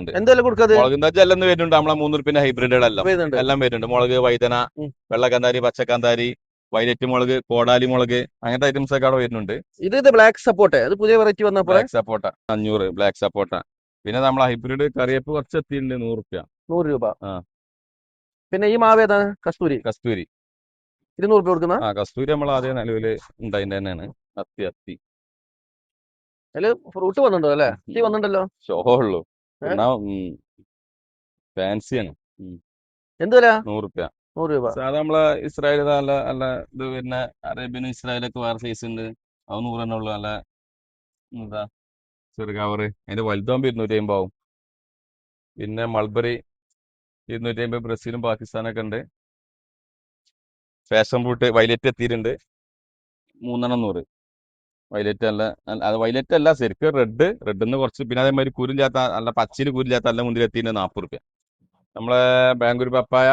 ഉണ്ട്. എന്തെല്ലാം കൊടുക്കത്? എല്ലാം വരുന്നുണ്ട്. നമ്മളെ മൂന്ന് റുപ്യന്റെ ഹൈബ്രിഡുകളെല്ലാം വരുന്നുണ്ട്. എല്ലാം വരുന്നുണ്ട്. മുളക് വൈതന. വെള്ളക്കാന്താരി പച്ചക്കാന്താരി വൈലറ്റ് മുളക് കോടാലി മുളക് അങ്ങനത്തെ ഐറ്റംസ് ഒക്കെ അവിടെ വരുന്നുണ്ട്. ഇത് ഇത് ബ്ലാക്ക് സപ്പോർട്ട് അത് പുതിയ വെറൈറ്റി വന്ന ബ്ലാക്ക് സപ്പോട്ട അഞ്ഞൂറ് ബ്ലാക്ക് സപ്പോട്ട പിന്നെ നമ്മളെ ഹൈബ്രിഡ് കറിയപ്പ് കുറച്ച് എത്തിയിട്ടുണ്ട്. നൂറ് രൂപ നൂറ് രൂപ. പിന്നെ ഈ മാവ് ഏതാണ്? കസ്തൂരി. കസ്തൂരി. ഇരുന്നൂറ് രൂപ കൊടുക്കുന്ന? ആ കസ്തൂരി നമ്മൾ ആദ്യം നിലവിൽ ഉണ്ടായിന്റെ തന്നെയാണ്. അത്തി അത്തി. അതിൽ ഫ്രൂട്ട് വന്നിട്ടുണ്ടോ അല്ലേ? വന്നിട്ടുണ്ടല്ലോ. ഷോ ഉള്ളൂ? എന്നാ ഫാൻസിയാണ്. എന്ത് വില നൂറ് റുപ്യ നൂറ് രൂപ. സാധാ നമ്മളെ ഇസ്രായേൽ നല്ല നല്ല ഇത് പിന്നെ അറേബ്യനും ഇസ്രായേലൊക്കെ വേറെ സൈസ് ഉണ്ട്. അത് നൂറ് തന്നെ ഉള്ളു. നല്ല എന്താ ചെറു കവർ അതിന്റെ വലുതാകുമ്പോൾ ഇരുന്നൂറ്റി അമ്പത് ആവും. പിന്നെ മൾബറി ഇരുന്നൂറ്റി അമ്പത് ബ്രസീലും പാകിസ്ഥാനൊക്കെ ഉണ്ട്. ഫാഷൻ ഫ്രൂട്ട് വൈലറ്റ് എത്തിയിട്ടുണ്ട്. മൂന്നെണ്ണം നൂറ്. വൈലറ്റ് അല്ല അത് വൈലറ്റ് അല്ല ശരിക്കും റെഡ് റെഡിന്ന് കുറച്ച് പിന്നെ അതേമാതിരി കുരില്ലാത്ത നല്ല പച്ചയിൽ കുരില്ലാത്ത നല്ല മുന്തിരി എത്തിയിട്ടുണ്ട് നാൽപ്പത് റുപ്യ. നമ്മളെ ബാംഗ്ലൂർ പപ്പായ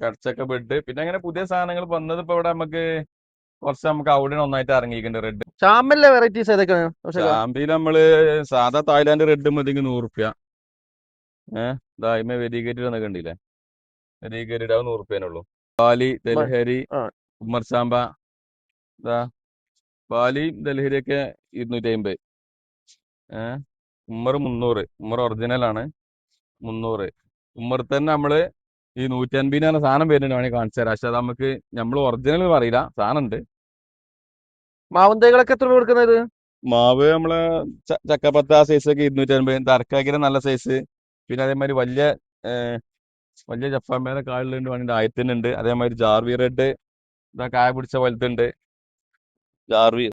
കടച്ചക്ക ബെഡ് പിന്നെ അങ്ങനെ പുതിയ സാധനങ്ങൾ വന്നത് ഇപ്പൊ ഇവിടെ നമുക്ക് കുറച്ച് നമുക്ക് അവിടെ ഒന്നായിട്ട് ഇറങ്ങിയിട്ടുണ്ട് റെഡ് ചാമ്പലിലെ വെറൈറ്റീസ് ഏതൊക്കെയാണ്? ചാമ്പിൽ നമ്മൾ സാധാ തായ്ലാന്റ് റെഡ് മതിക്ക് നൂറ് റുപ്യ. ഏഹ് ദായ്മ വെരിഗേറ്റഡ് എന്നൊക്കെ ഉണ്ടല്ലേ വെരിഗേറ്റഡ് ആവും നൂറ് റുപ്യനുള്ളൂ ബാലി ദലഹരി ഉമ്മർ ഉമ്മർസാമ്പ ഇതാ പാലി ഒക്കെ ഇരുന്നൂറ്റി അമ്പത് ഏഹ് ഉമ്മർ മുന്നൂറ്. ഉമ്മർ ഒറിജിനൽ ആണ്. മുന്നൂറ്. ഉമ്മർ തന്നെ നമ്മൾ ഈ നൂറ്റി അൻപതിനാണ് സാധനം വരുന്നുണ്ട് വേണമെങ്കിൽ കാണിച്ചു തരാം. പക്ഷെ അത് നമുക്ക് നമ്മൾ ഒറിജിനൽ പറയില്ല. സാധനം ഉണ്ട് മാവും തൈകളൊക്കെ എത്ര കൊടുക്കുന്നത്? മാവ് നമ്മളെ ചക്കപ്പത്ത ആ സൈസ് ഒക്കെ ഇരുന്നൂറ്റി അൻപത് തർക്കാക്കിര നല്ല സൈസ് പിന്നെ അതേമാതിരി വലിയ വലിയ വലിയ ജപ്പാമേനെ കാളിലുണ്ട് വേണമെങ്കിൽ ആയിരത്തിനുണ്ട് അതേമാതിരി ജാർവി റെഡ് ഇതാ കായ പിടിച്ച വലുതുണ്ട് ജാർവി